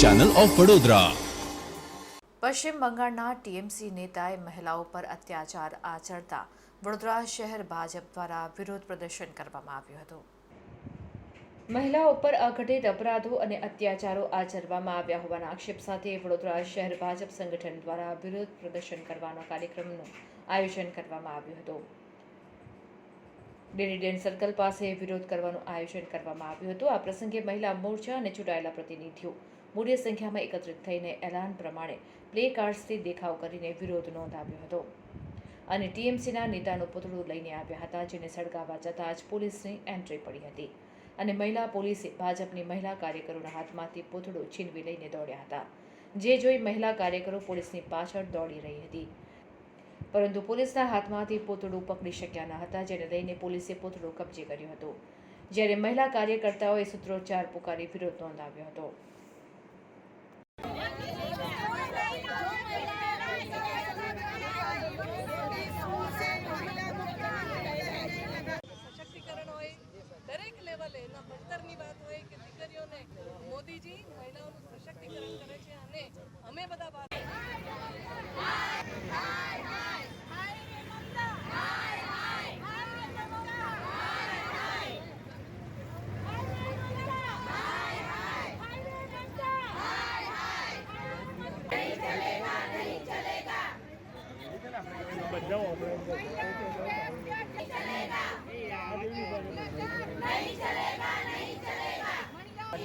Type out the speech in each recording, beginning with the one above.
Channel of Vadodara પશ્ચિમ બંગાળના TMC નેતાએ મહિલાઓ પર અત્યાચાર આચરતા વડોદરા શહેર ભાજપ દ્વારા વિરોધ પ્રદર્શન કરવામાં આવ્યું હતું. મહિલાઓ પર અઘટિત અપરાધો અને અત્યાચારો આચરવામાં આવ્યા હોવાના આક્ષેપ સાથે વડોદરા શહેર ભાજપ સંગઠન દ્વારા વિરોધ પ્રદર્શન કરવાનો કાર્યક્રમનું આયોજન કરવામાં આવ્યું હતું. ડેરીડેન સર્કલ પાસે વિરોધ કરવાનું આયોજન કરવામાં આવ્યું હતું. આ પ્રસંગે મહિલા મોરચા અને ચૂંટાયેલા પ્રતિનિધિઓ મોટી સંખ્યામાં એકત્રિત થઈને એલાન પ્રમાણે પ્લે કાર્ડ્સથી દેખાવ કરીને વિરોધ નોંધાવ્યો હતો. અને ટીએમસીના નેતાનું પૂતળું લઈને આવ્યા હતા, જેને સળગાવવા જતાં જ પોલીસની એન્ટ્રી પડી હતી. અને મહિલા પોલીસે ભાજપની મહિલા કાર્યકરોના હાથમાંથી પૂતળું છીનવી લઈને દોડ્યા હતા. જે જોઈ મહિલા કાર્યકરો પોલીસની પાછળ દોડી રહી હતી. પરંતુ પોલીસના હાથમાંથી પૂતળું પકડી શક્યા ન હતા, જેને લઈને પોલીસે પૂતળું કબજે કર્યું હતું. જ્યારે મહિલા કાર્યકર્તાઓએ સૂત્રોચ્ચાર પુકારી વિરોધ નોંધાવ્યો હતો. એના ભણતરની વાત હોય કે દીકરીઓને મોદીજી મહિલાઓનું સશક્તિકરણ કરે છે અને અમે બધા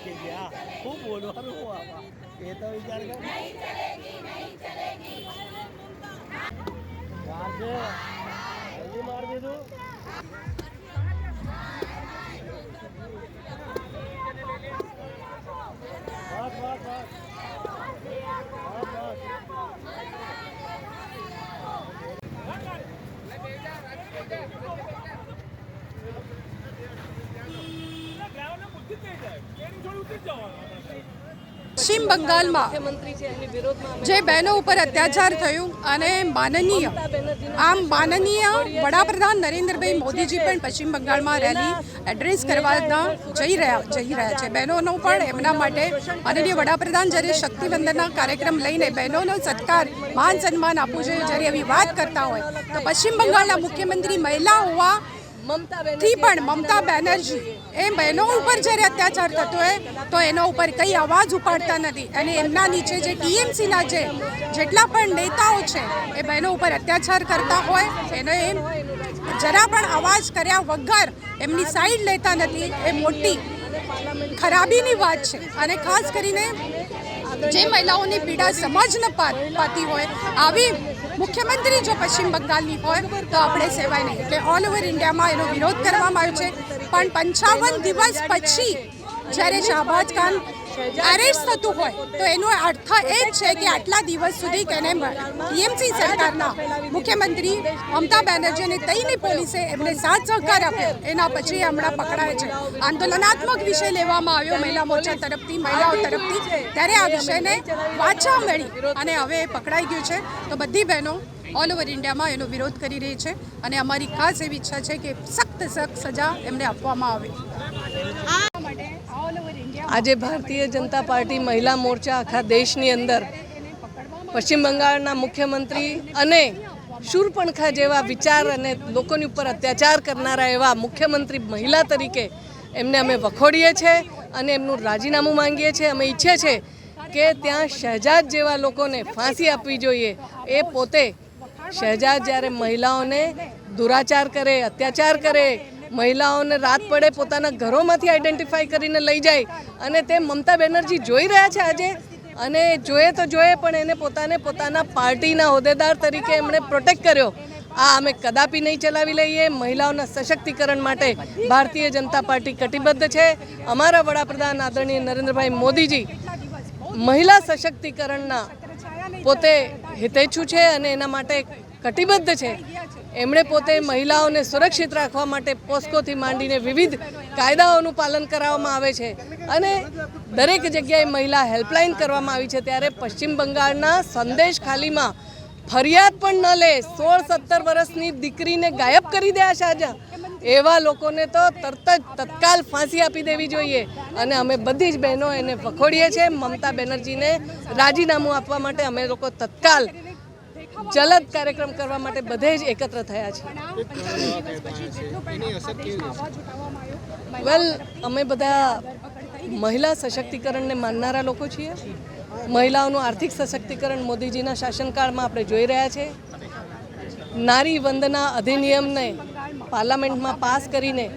વાત ખૂબ બોલવાનું હું આમાં? એ તો વિચાર કર. પશ્ચિમ બંગાળમાં જે બહેનો ઉપર અત્યાચાર થયું અને માનનીય, આમ માનનીય વડાપ્રધાન નરેન્દ્રભાઈ મોદીજી પણ પશ્ચિમ બંગાળમાં રેલી એડ્રેસ કરવાના જઈ રહ્યા જઈ રહ્યા છે. બહેનોનો પણ એમના માટે માનનીય વડાપ્રધાન જ્યારે શક્તિવંદનના કાર્યક્રમ લઈને બહેનોનો સત્કાર, માન સન્માન આપવું જોઈએ જ્યારે એવી વાત કરતા હોય, તો પશ્ચિમ બંગાળના મુખ્યમંત્રી મહિલા હોવા પણ મમતા બેનર્જી એ બહેનો ઉપર જ્યારે અત્યાચાર થતો હોય, તો એના ઉપર કંઈ અવાજ ઉપાડતા નથી. અને એમના નીચે જે ટીએમસીના જે જેટલા પણ નેતાઓ છે, એ બહેનો ઉપર અત્યાચાર કરતા હોય, એનો એમ જરા પણ અવાજ કર્યા વગર એમની સાઈડ લેતા નથી. એ મોટી ખરાબીની વાત છે. અને ખાસ કરીને જે મહિલાઓની પીડા સમજ ન પાતી હોય, આવી મુખ્યમંત્રી જો પશ્ચિમ બંગાળની હોય, તો આપણે સેવાય નહીં. એટલે ઓલ ઓવર ઇન્ડિયામાં એનો વિરોધ કરવામાં આવ્યો છે. પણ પંચાવન દિવસ પછી જ્યારે શાહબાજ ખાન એરેસ્ટ થતું હોય, તો એનો અર્થ એ જ છે કે આટલા દિવસ સુધી તેને ટીએમસી સરકારના મુખ્યમંત્રી મમતા બેનર્જી અને તઈની પોલીસે એમને સાથ સહકાર આપ્યો. એના પછી હમણાં પકડાય છે. આંદોલનાત્મક વિષય લેવામાં આવ્યો મહિલા મોરચા તરફથી, મહિલાઓ તરફથી. ત્યારે આ વિષયને વાંચવા મળી અને હવે એ પકડાઈ ગયું છે. તો બધી બહેનો ઓલ ઓવર ઇન્ડિયામાં એનો વિરોધ કરી રહી છે અને અમારી ખાસ એવી ઈચ્છા છે કે સખ્ત સખ્ત સજા એમને આપવામાં આવે. આજે ભારતીય જનતા પાર્ટી મહિલા મોરચા આખા દેશની અંદર પશ્ચિમ બંગાળના મુખ્યમંત્રી અને શૂરપણખા જેવા વિચાર અને લોકોની ઉપર અત્યાચાર કરનારા એવા મુખ્યમંત્રી મહિલા તરીકે એમને અમે વખોડીએ છીએ અને એમનું રાજીનામું માંગીએ છીએ અમે ઈચ્છીએ છીએ કે ત્યાં શહેજાદ જેવા લોકોને ફાંસી આપવી જોઈએ. એ પોતે શહેજાદ જ્યારે મહિલાઓને દુરાચાર કરે, અત્યાચાર કરે, મહિલાઓને રાત પડે પોતાના ઘરોમાંથી આઈડેન્ટિફાઈ કરીને લઈ જાય અને તે મમતા બેનર્જી જોઈ રહ્યા છે આજે અને જોઈએ તો જોઈએ પણ એને પોતાને પોતાના પાર્ટીના હોદ્દેદાર તરીકે એમણે પ્રોટેક્ટ કર્યો. આ અમે કદાપી નહીં ચલાવી લઈએ, મહિલાઓના સશક્તિકરણ માટે ભારતીય જનતા પાર્ટી કટિબદ્ધ છે. અમારા વડાપ્રધાન આદરણીય નરેન્દ્રભાઈ મોદીજી મહિલા સશક્તિકરણના પોતે હિતેચ્છુ છે અને એના માટે કટિબદ્ધ છે. એમણે પોતે મહિલાઓને સુરક્ષિત રાખવા માટે પોસ્કોથી માંડીને વિવિધ કાયદાઓનું પાલન કરાવવામાં આવે છે. અને દરેક જગ્યાએ મહિલા હેલ્પલાઇન કરવામાં આવી છે ત્યારે પશ્ચિમ બંગાળના સંદેશ ખાલીમાં ફરિયાદ પણ ન લે. સોળ સત્તર વર્ષની દીકરીને ગાયબ કરી દે આ શાહજહાં. એવા લોકોને તો તરત જ તત્કાલ ફાંસી આપી દેવી જોઈએ. અને અમે બધી જ બહેનો એને વખોડીએ છીએ. મમતા બેનર્જીને રાજીનામું આપવા માટે અમે લોકો તત્કાલ જલદ કાર્યક્રમ કરવા માટે બધે જ એકત્ર થયા છીએ. વેલ અમે બધા મહિલા સશક્તિકરણને માનનારા લોકો છીએ. મહિલાઓનું આર્થિક સશક્તિકરણ મોદીજીના શાસનકાળમાં આપણે જોઈ રહ્યા છીએ નારી વંદના અધિનિયમને પાર્લામેન્ટમાં પાસ કરીને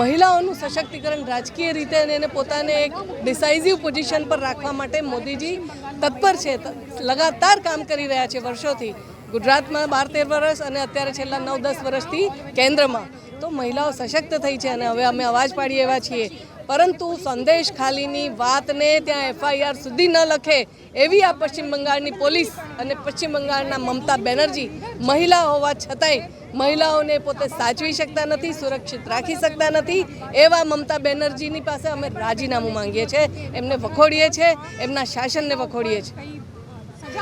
મહિલાઓનું સશક્તિકરણ રાજકીય રીતે અને એને પોતાને એક ડિસાઇઝિવ પોઝિશન પર રાખવા માટે મોદીજી તત્પર છે. લગાતાર કામ કરી રહ્યા છે વર્ષોથી. ગુજરાતમાં બાર તેર વર્ષ અને અત્યારે છેલ્લા નવ દસ વર્ષથી કેન્દ્રમાં. તો મહિલાઓ સશક્ત થઈ છે અને હવે અમે અવાજ પાડીએ એવા છીએ. પરંતુ સંદેશ ખાલીની વાતને ત્યાં એફઆઈઆર સુધી ન લખે એવી આ પશ્ચિમ બંગાળની પોલીસ અને પશ્ચિમ બંગાળના મમતા બેનર્જી મહિલા હોવા છતાંય મહિલાઓને પોતે સાચવી શકતા નથી, સુરક્ષિત રાખી શકતા નથી. એવા મમતા બેનર્જીની પાસે અમે રાજીનામું માંગીએ છીએ. એમને વખોડીએ છીએ. એમના શાસનને વખોડીએ છીએ.